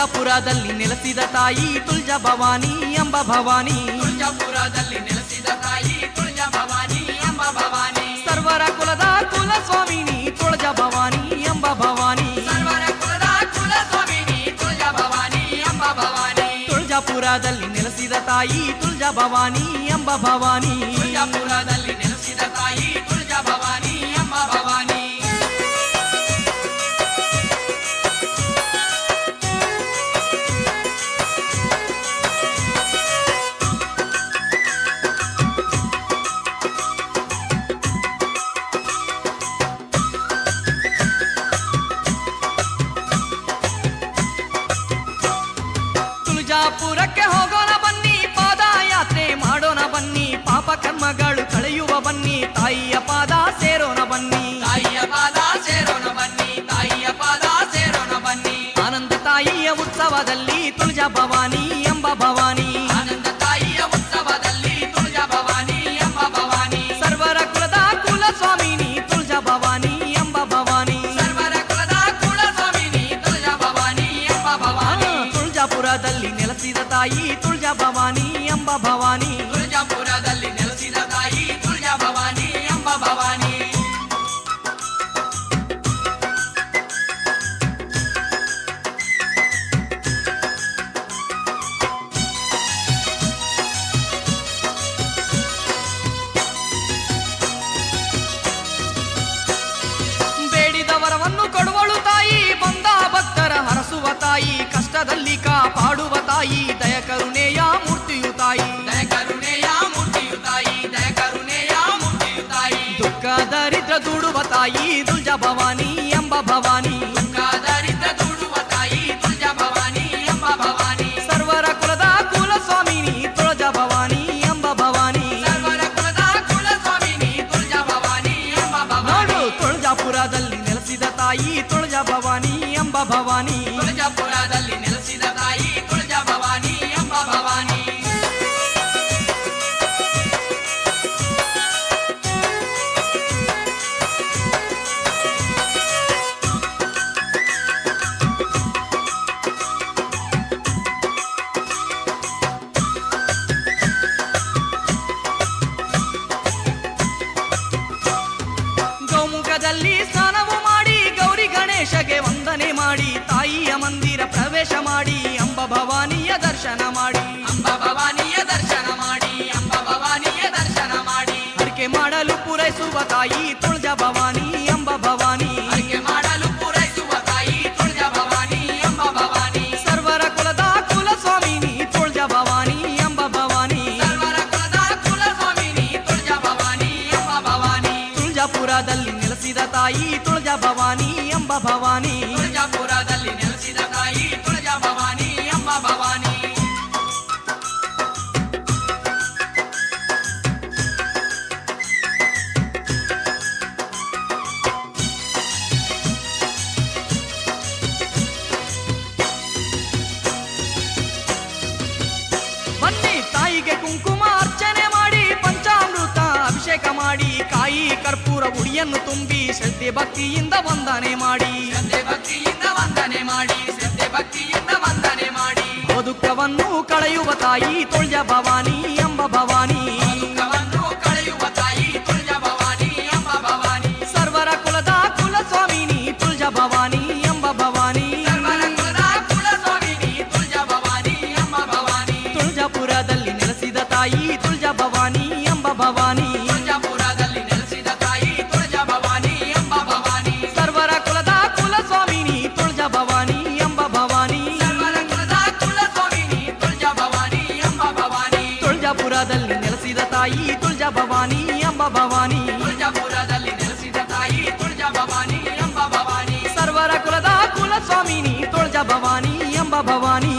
ತುಳಜಾಪುರದಲ್ಲಿ ನೆಲೆಸಿದ ತಾಯಿ ತುಳ್ಜಾ ಭವಾನಿ ಎಂಬ ಭವಾನಿ. ತುಳಜಾಪುರದಲ್ಲಿ ನೆಲೆಸಿದ ತಾಯಿ ತುಳ್ಜಾ ಭವಾನಿ ಎಂಬ ಭವಾನಿ. ಸರ್ವರ ಕುಲದ ಕುಲ ಸ್ವಾಮಿನಿ ತುಳ್ಜಾ ಭವಾನಿ ಎಂಬ ಭವಾನಿ. ಸರ್ವರ ಕುಲದ ಕುಲ ಸ್ವಾಮಿನಿ ತುಳ್ಜಾ ಭವಾನಿ ಎಂಬ ಭವಾನಿ. ತುಳಜಾಪುರದಲ್ಲಿ ನೆಲೆಸಿದ ತಾಯಿ ತುಳ್ಜಾ ಭವಾನಿ ಎಂಬ ಭವಾನಿ. ತುಳ್ಜಾಪುರದಲ್ಲಿ ನೆಲೆಸಿದ ತಾಯಿ ತುಳ್ಜಾ ಭವಾನಿ ಭವಾನಿ ಎಂಬ ಭವಾನಿ. ಆನಂದ ತಾಯಿಯ ಉತ್ಸವದಲ್ಲಿ ತುಳಜ ಭವಾನಿ ಎಂಬ ಭವಾನಿ. ಸರ್ವರ ಕುಲದ ಕುಲ ಸ್ವಾಮಿನಿ ತುಳಜ ಭವಾನಿ ಎಂಬ ಭವಾನಿ. ಸರ್ವರ ಕುಲದ ಕುಲ ಸ್ವಾಮಿನಿ ತುಳಜ ಭವಾನಿ ಎಂಬ ಭವಾನಿ. ತುಳಜಾಪುರದಲ್ಲಿ ನೆಲೆಸಿದ ತಾಯಿ ತುಳಜ ಭವಾನಿ ಎಂಬ ಭವಾನಿ. ತುಳಜಾಪುರದಲ್ಲಿ ತಾಯಿ ಕಷ್ಟದಲ್ಲಿ ಕಾಪಾಡುವ ತಾಯಿ ದಯ ಕರುಣೆಯ ಮೂರ್ತಿಯು ತಾಯಿ. ದಯ ಕರುಣೆಯ ಮೂರ್ತಿಯು ತಾಯಿ ದಯ ಕರುಣೆಯ ಮೂರ್ತಿಯು ತಾಯಿ. ದುಃಖ ದರಿದ್ರ ದುಡುವ ತಾಯಿ ದುಲ್ಜ ಭವಾನಿ ಎಂಬ ಭವಾನಿ. ದುಃಖದರಿದ್ದ ದುಡುವ ತಾಯಿ ತುಳಜ ಭವಾನಿ ಎಂಬ ಭವಾನಿ. ಸರ್ವರ ಕುಲದ ಕುಲ ಸ್ವಾಮಿನಿ ತುಳಜ ಭವಾನಿ ಎಂಬ ಭವಾನಿ. ಸರ್ವರ ಕುಲದ ಕುಲ ಸ್ವಾಮಿನಿ ತುಳಜ ಭವಾನಿ ಎಂಬ ಭವಾನಿ. ತುಳಜಾಪುರದಲ್ಲಿ ನೆಲೆಸಿದ ತಾಯಿ ತುಳಜ ಭವಾನಿ ಎಂಬ ಭವಾನಿ. ಗಣೇಶಗೆ ವಂದನೆ ಮಾಡಿ ತಾಯಿಯ ಮಂದಿರ ಪ್ರವೇಶ ಮಾಡಿ ಅಂಬ ಭವಾನಿಯ ದರ್ಶನ ಮಾಡಿ. ಭವಾನಿ ಕರ್ಪೂರ ಉಡಿಯನ್ನು ತುಂಬಿ ಶ್ರದ್ಧೆ ಭಕ್ತಿಯಿಂದ ವಂದನೆ ಮಾಡಿ. ಶ್ರದ್ಧೆ ಭಕ್ತಿಯಿಂದ ವಂದನೆ ಮಾಡಿ ಶ್ರದ್ಧೆ ಭಕ್ತಿಯಿಂದ ವಂದನೆ ಮಾಡಿ. ಬದುಕವನ್ನು ಕಳೆಯುವ ತಾಯಿ ತುಳ್ಯ ಭವಾನಿ ಎಂಬ ಭವಾನಿ. ದುಃಖವನ್ನು ಕಳೆಯುವ ತಾಯಿ ತುಳಜ ಭವಾನಿ ಎಂಬ ಭವಾನಿ. ಸರ್ವರ ಕುಲದ ಕುಲ ಸ್ವಾಮಿನಿ ತುಳಜ ಭವಾನಿ ಎಂಬ ಭವಾನಿ. ಸರ್ವರ ಕುಲದ ಕುಲ ಸ್ವಾಮಿನಿ ತುಳಜ ಭವಾನಿ ಎಂಬ ಭವಾನಿ. ತುಳಜಾಪುರದಲ್ಲಿ ನೆಲೆಸಿದ ತಾಯಿ ತುಳಜಾ ಭವಾನಿ ಎಂಬ ಭವಾನಿ. ತುಳಜಾಪುರದಲ್ಲಿ ನೆಲೆಸಿದ ತಾಯಿ ತುಳಜಾ ಭವಾನಿ ಎಂಬ ಭವಾನಿ. ತುಳಜಾಪುರದಲ್ಲಿ ನೆಲೆಸಿದ ತಾಯಿ ತುಳಜಾ ಭವಾನಿ ಎಂಬ ಭವಾನಿ. ಸರ್ವರ ಕುಲದ ಕುಲ ಸ್ವಾಮಿನಿ ತುಳಜ ಭವಾನಿ ಎಂಬ ಭವಾನಿ.